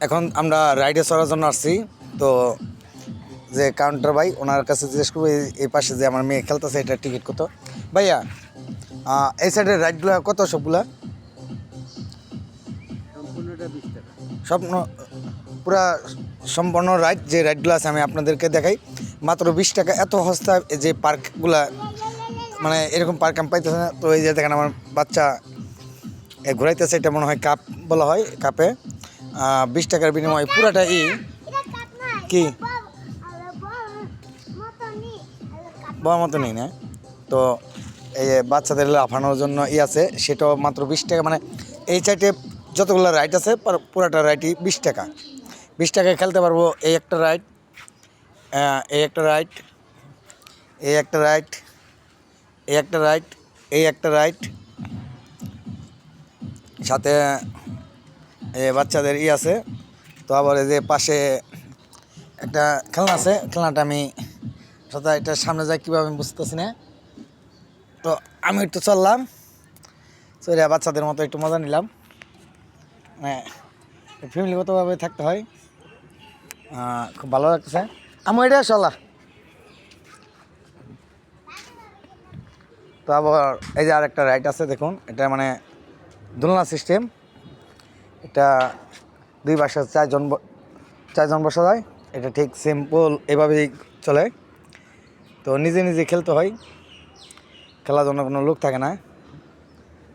এখন আমরা রাইডে চড়ার জন্য আসছি। তো যে কাউন্টার ভাই ওনার কাছে জিজ্ঞেস করব এই- পাশে যে আমার মেয়ে খেলতেছে এটা টিকিট কত? ভাইয়া এই সাইডের রাইডগুলো কত সবগুলা? স্বপ্ন পুরা সম্পূর্ণ রাইড যে রাইডগুলো আছে আমি আপনাদেরকে দেখাই। মাত্র বিশ টাকা। এত সস্তা যে পার্কগুলা মানে এরকম পার্ক আমি পাইতেছে না। তো এই যে দেখেন আমার বাচ্চা ঘুরাইতেছে এটা মনে হয় কাপ বলা হয় কাপে বিশ টাকার বিনিময়ে পুরাটা ই কি? বড় মতো নেই না? তো এই বাচ্চাদের লাফানোর জন্য ই আছে, সেটাও মাত্র বিশ টাকা মানে এই সাইডে যতগুলো রাইড আছে, পুরো- পুরাটা রাইডই বিশ টাকা। বিশ টাকায় খেলতে পারব এই একটা রাইড এই একটা রাইড এই একটা রাইড এই একটা রাইড এই একটা রাইড সাথে বাচ্চাদের ই আছে, তো আবার এই যে পাশে একটা খেলনা আছে, খেলনাটা আমি সাথে এটা সামনে যায় কীভাবে আমি বুঝতেছি না। তো আমি একটু চললাম চলে বাচ্চাদের মতো একটু মজা নিলাম। মানে ফ্যামিলিগতভাবে থাকতে হয়। খুব ভালো লাগতেছে। আমি এটা চলা তো আবার এই যে আরেকটা রাইড আছে, দেখুন, এটা মানে দোলনা সিস্টেম এটা দুই বাসা চারজন চারজন বসা যায় এটা ঠিক সিম্পল এভাবেই চলে তো নিজে নিজে খেলতে হয় খেলার জন্য কোনো লোক থাকে না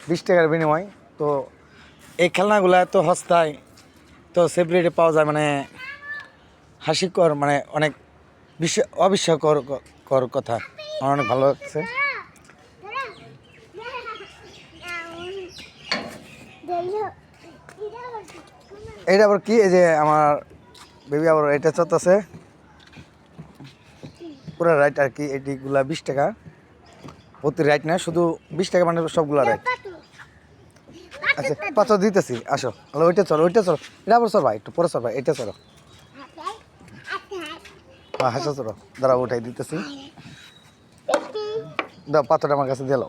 বিশ টাকার বিনিময় তো এই খেলনাগুলো এত সস্তায় তো সেপারেটে পাওয়া যায় মানে হাসিকর মানে অনেক বিশ্ব অবিস্ময়কর ক- কর কথা আমার অনেক ভালো লাগছে এটা আবার কি এই যে আমার বেবি আবার এটা চলতেছে পুরো রাইট আর কি এটিগুলা বিশ টাকা প্রতি রাইট না শুধু বিশ টাকা মানে সবগুলা রাইট আচ্ছা পাঁচশো দিতেছি আসো হ্যালো ওইটা চলো ওইটা চলো এটা আবার চলবা একটু পরে চলবা এটা চলো হ্যাঁ হাসা চলো দাঁড়া উঠাই দিতেছি দাও পাথরটা আমার কাছে দিলো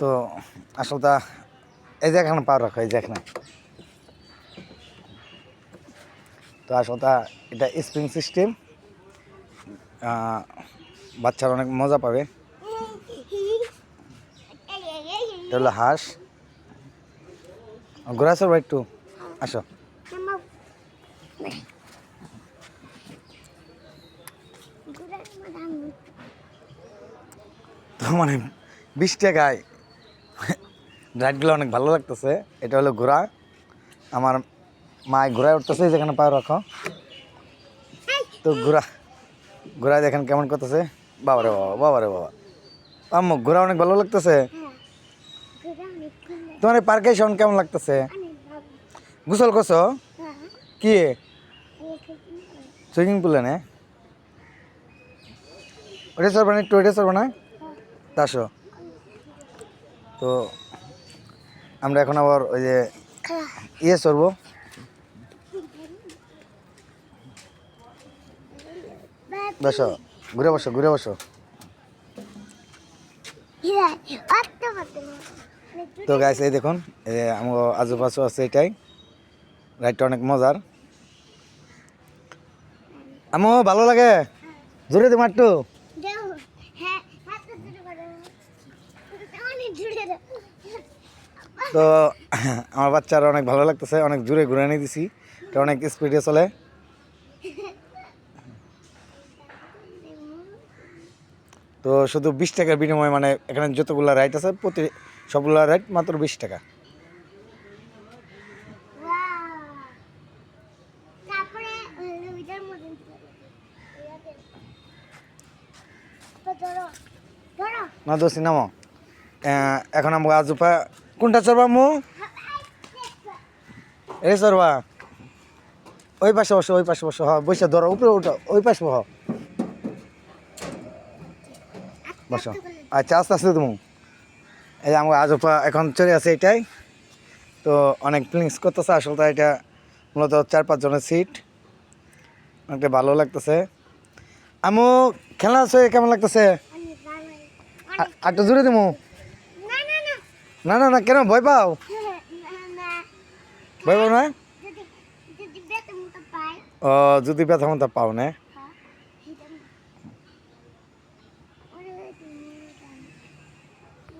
তো আসলে তা এই যে এখানে পা রাখো, এই যে এখানে। তো আসলে তা এটা স্প্রিং সিস্টেম বাচ্চারা অনেক মজা পাবে। এটা হাঁস। ঘোরা চলবো একটু? আসো। তো মানে বিশ টাকায় রাইডগুলো অনেক ভালো লাগতেছে। এটা হলো ঘোড়া। আমার মা ঘোড়ায় উঠতেছে যেখানে পা রাখো। তো ঘোড়া ঘোড়া দেখেন কেমন করতেছে। বাবারে বাবা বাবারে বাবা। আম্মু, ঘোড়া অনেক ভালো লাগতেছে। তোমার এই পার্কে এসে কেমন লাগতেছে? গোসল করছ? কি? সুইমিং পুলে না। ওটা চলবে না, একটু ওইটা চলবে না? তা আসো। তো আমরা এখন আবার ওই যে ইয়ে চলবো বসো, ঘুরে বসো ঘুরে বসো। তো গাইস এই দেখুন আমার আজুবাজু আছে এটাই। রাইডটা অনেক মজার। আমো, ভালো লাগে? জোরে তোমার একটু তো আমার বাচ্চারা অনেক ভালো লাগতেছে অনেক জোরে ঘুরে নিয়ে দিছি। এটা অনেক স্পিডে চলে। তো শুধু বিশ টাকার বিনিময়ে মানে এখানে যতগুলো রাইড আছে প্রতি সবগুলো রাইড মাত্র বিশ টাকা। না দোষী নামো। এখন আমরা আজুপা কোনটা চড়বা মু? এই চড়বা। ওই পাশে বসো, ওই পাশে বসো। হ, বসে ধরো, উপরে উঠো, ওই পাশে বহ বসো। আচ্ছা আস্তে আস্তে তুমি এই আমার আজোপা এখন চলে আছে এটাই। তো অনেক ফিলিংস করতেছে আসলে এটা মূলত চার, পাঁচ জনের সিট অনেকটা ভালো লাগতেছে। আমু খেলা আছে কেমন লাগতেছে? আটটা জুড়ে দেবো না না না কেন? ভয় পাও? ভয় পাও না? ও যদি ব্যথা মতো পাও না?